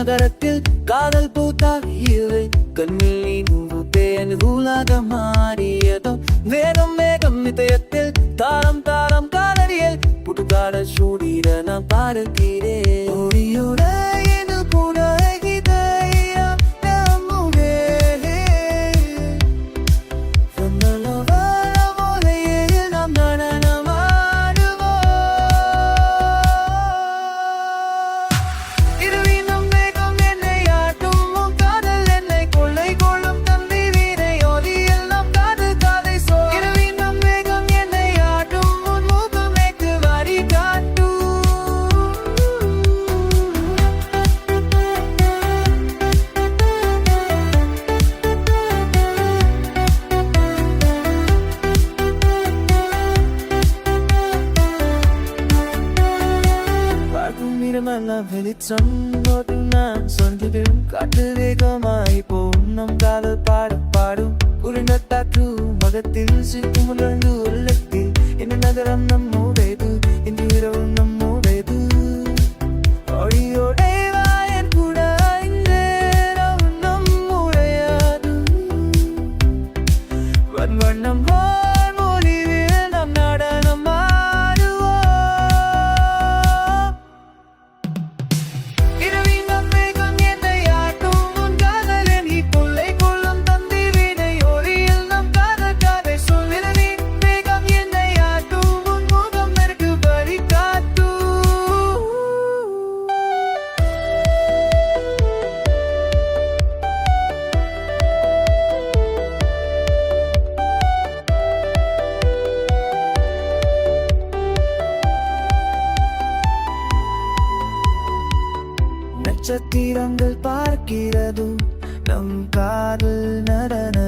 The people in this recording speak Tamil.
நகரத்தில் காதல் பூத்தாகியது கண்ணில் நீ பேன் உலக மாறியதோ. மேகம் வேகம் இதயத்தில் தாரம் தாரம் காதலியல் புதுகால சூடிட நான் பார்க்கிறேன். பார்க்கும் இடமெல்லாம் வெளிச்சம் ஒரு நான் சொல்கிறேன் காட்டு வேகமாய் போம் நம் காதல் பாட பாடும். உருண்ட காற்று மகத்தில் சிக்கும் உலர்ந்து உள்ளத்தில். இந்த நகரம் நம்முடையது இந்த இரவு நம்முடையது ஒளியோடே வாயன் வண்ணம் நட்சத்திரங்கள் பார்க்கிறது நம் காதல் நடன